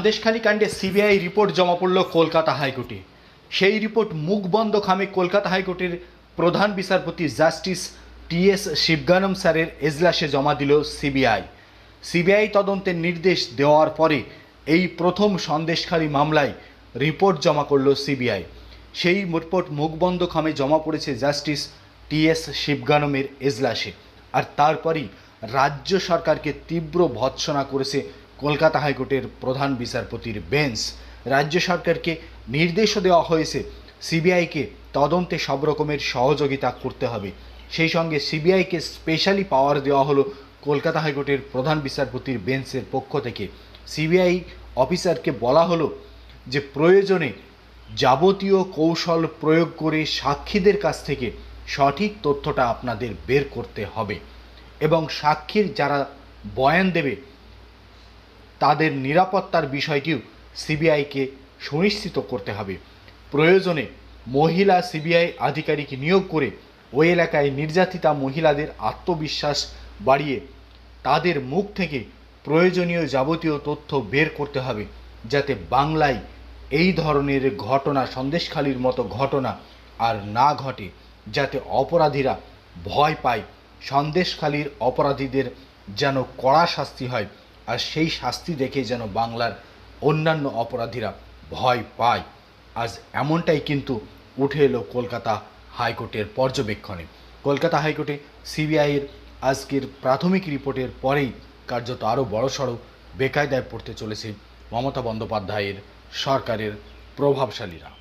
সন্দেশখালী কাণ্ডে CBI report জমা পড়ল কলকাতা হাইকোর্টে। সেই রিপোর্ট মুখ বন্ধ খামে কলকাতা হাইকোর্টের প্রধান বিচারপতি জাস্টিস টি এস শিবগানম স্যারের এজলাসে জমা দিল সিবিআই। সিবিআই তদন্তের নির্দেশ দেওয়ার পরে এই প্রথম সন্দেশখালী মামলায় রিপোর্ট জমা করল সিবিআই। সেই রিপোর্ট মুখবন্ধ খামে জমা পড়েছে জাস্টিস টি এস শিবগানমের এজলাসে। আর তারপরই রাজ্য সরকারকে তীব্র ভৎসনা করেছে কলকাতা হাইকোর্টের প্রধান বিচারপতির বেঞ্চ রাজ্য সরকারকে নির্দেশও দেওয়া হয়েছে, সিবিআইকে তদন্তে সব রকমের সহযোগিতা করতে হবে। সেই সঙ্গে সিবিআইকে স্পেশালি পাওয়ার দেওয়া হলো কলকাতা হাইকোর্টের প্রধান বিচারপতির বেঞ্চের পক্ষ থেকে। সিবিআই অফিসারকে বলা হলো যে প্রয়োজনে যাবতীয় কৌশল প্রয়োগ করে সাক্ষীদের কাছ থেকে সঠিক তথ্যটা আপনাদের বের করতে হবে এবং সাক্ষীর যারা বয়ান দেবে তাদের নিরাপত্তার বিষয়টিও সিবিআইকে সুনিশ্চিত করতে হবে। প্রয়োজনে মহিলা সিবিআই আধিকারিক নিয়োগ করে ওই এলাকায় নির্যাতিতা মহিলাদের আত্মবিশ্বাস বাড়িয়ে তাদের মুখ থেকে প্রয়োজনীয় যাবতীয় তথ্য বের করতে হবে, যাতে বাংলায় এই ধরনের ঘটনা, সন্দেশখালির মতো ঘটনা আর না ঘটে, যাতে অপরাধীরা ভয় পায়। সন্দেশখালির অপরাধীদের যেন কড়া শাস্তি হয় আর সেই শাস্তি দেখে যেন বাংলার অন্যান্য অপরাধীরা ভয় পায়। আজ এমনটাই কিন্তু উঠে এলো কলকাতা হাইকোর্টের পর্যবেক্ষণে। কলকাতা হাইকোর্টে সিবিআইয়ের আজকের প্রাথমিক রিপোর্টের পরেই কার্যত আরও বড়সড় বেকায়দায় পড়তে চলেছে মমতা বন্দ্যোপাধ্যায়ের সরকারের প্রভাবশালীরা।